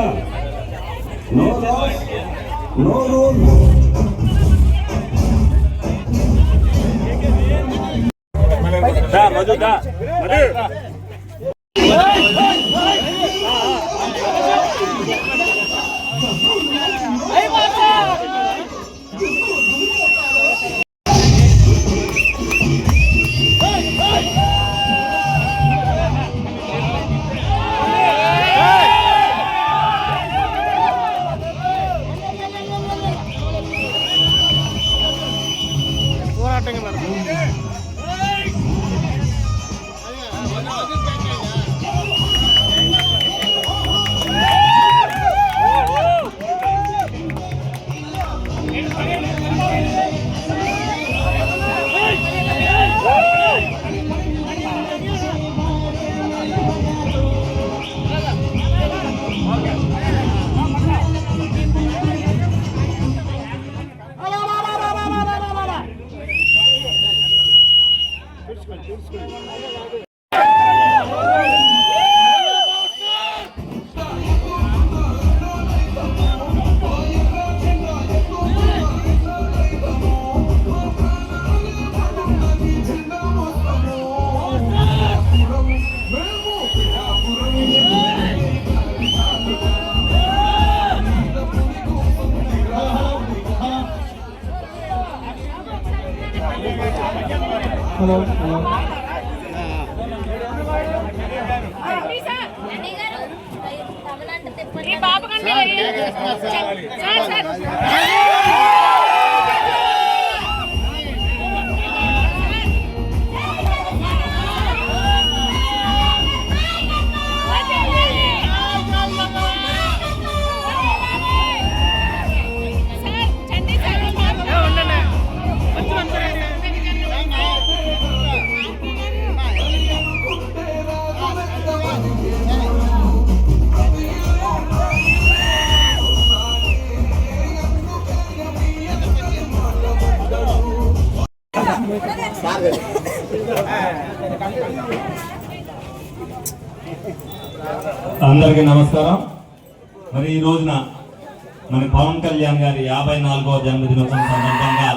China. No laws, no rules. Da, maju da. Maju. Madhu ఈ sir sir అందరికీ నమస్కారం. మరి ఈ రోజున మన పవన్ కళ్యాణ్ గారి యాభై నాలుగవ జన్మదినోత్సవం సందర్భంగా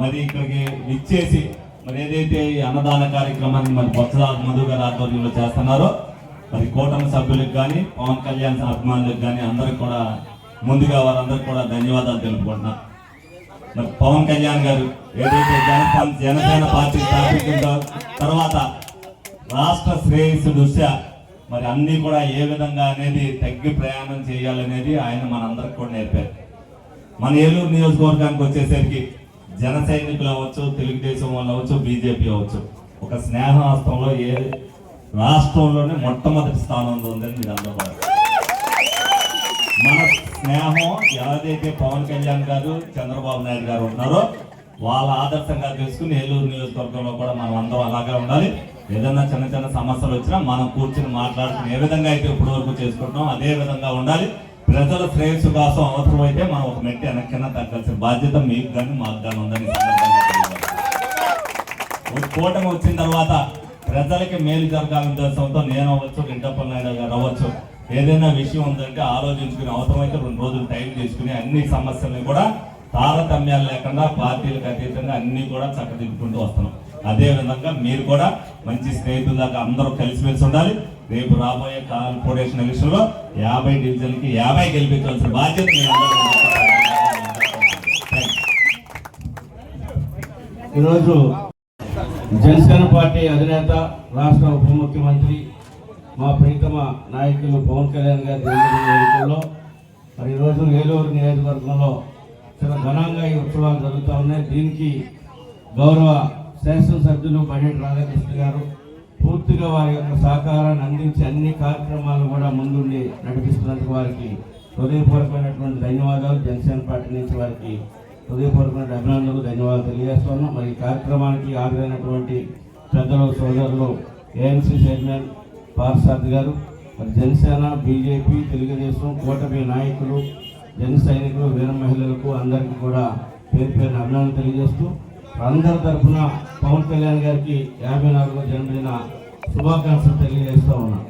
మరి ఇక్కడికి ఇచ్చేసి మరి ఏదైతే ఈ అన్నదాన కార్యక్రమాన్ని మరి బొత్స మధు గారి ఆధ్వర్యంలో చేస్తున్నారో మరి కూటమి సభ్యులకు కానీ పవన్ కళ్యాణ్ అభిమానులకు కానీ అందరికి కూడా ముందుగా వారందరికి కూడా ధన్యవాదాలు తెలుపుకుంటున్నాను మరి పవన్ కళ్యాణ్ గారు ఏదైతే జనసేన జనసేన పార్టీ స్థాపించిన తర్వాత రాష్ట్ర శ్రేయస్సు దృష్ట్యా మరి అన్ని కూడా ఏ విధంగా అనేది తగ్గి ప్రయాణం చేయాలనేది ఆయన మనందరికి కూడా నేర్పారు. మన ఏలూరు నియోజకవర్గానికి వచ్చేసరికి జన సైనికులు అవ్వచ్చు తెలుగుదేశం వాళ్ళు అవ్వచ్చు బీజేపీ అవ్వచ్చు. ఒక స్నేహహస్తంలో ఏ రాష్ట్రంలోనే మొట్టమొదటి స్థానంలో ఉందని మీరు అందరూ మన స్నేహం ఏదైతే పవన్ కళ్యాణ్ గారు చంద్రబాబు నాయుడు గారు ఉన్నారో వాళ్ళ ఆదర్శంగా తీసుకుని ఏలూరు నియోజకవర్గంలో కూడా మనం అందరం అలాగే ఉండాలి. ఏదైనా చిన్న చిన్న సమస్యలు వచ్చినా మనం కూర్చుని మాట్లాడుకుని ఏ విధంగా అయితే ఇప్పటి వరకు చేసుకుంటున్నాం అదే విధంగా ఉండాలి. ప్రజల శ్రేయస్సు కోసం అవసరమైతే మనం ఒక మెట్టి వెనక్కిన తగ్గాల్సిన బాధ్యత మీకు కానీ మాకు కానీ ఉందని కూటమి వచ్చిన తర్వాత ప్రజలకి మేలు జరగాలనే ఉద్దేశంతో నేను అవ్వచ్చు వెంకటప్పల నాయుడు గారు అవ్వచ్చు ఏదైనా విషయం ఉందంటే ఆలోచించుకుని అవసరమైతే రెండు రోజులు టైం తీసుకుని అన్ని సమస్యల్ని కూడా తారతమ్యాలు లేకుండా పార్టీలకు అతీతంగా అన్ని కూడా చక్కదిద్దుకుంటూ వస్తున్నాం. అదేవిధంగా మీరు కూడా మంచి స్నేహితుల దాకా అందరూ కలిసిమెలిసి ఉండాలి. రేపు రాబోయే కార్పొరేషన్ ఎలక్షన్లో యాభై డివిజన్కి యాభై గెలిపించాల్సిన బాధ్యత ఈరోజు జనసేన పార్టీ అధినేత రాష్ట్ర ఉప ముఖ్యమంత్రి మా ప్రియతమ నాయకులు పవన్ కళ్యాణ్ గారి జన్మదిన మరి ఈరోజు ఏలూరు నియోజకవర్గంలో చాలా ఘనంగా ఈ ఉత్సవాలు జరుగుతూ ఉన్నాయి. దీనికి గౌరవ శాసనసభ్యులు బడ్జెట్ రాధాకృష్ణ గారు పూర్తిగా వారి యొక్క సహకారాన్ని అందించి అన్ని కార్యక్రమాలు కూడా ముందుండి నడిపిస్తున్నందుకు వారికి హృదయపూర్వకమైనటువంటి ధన్యవాదాలు. జనసేన పార్టీ నుంచి వారికి హృదయపూర్వకమైన అభినందనలు ధన్యవాదాలు తెలియజేస్తున్నాం మరి ఈ కార్యక్రమానికి హాజరైనటువంటి పెద్దలు సోదరులు ఏఎంసీ చైర్మన్ పార్సాద్ గారు మరి జనసేన బీజేపీ తెలుగుదేశం కూటమి నాయకులు జన సైనికులు వీర మహిళలకు అందరికీ కూడా పేరు పేరు అభినందన తెలియజేస్తూ అందరి తరఫున పవన్ కళ్యాణ్ గారికి యాభై నాలుగో జన్మదిన శుభాకాంక్షలు తెలియజేస్తూ ఉన్నా.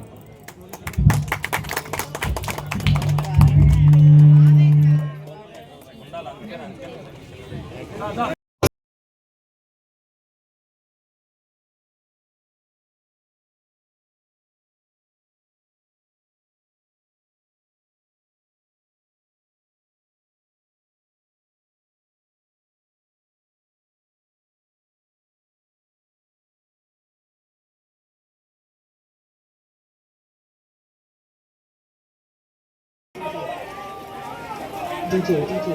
DJ, DJ.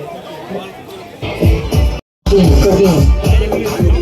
Dean, Praveen.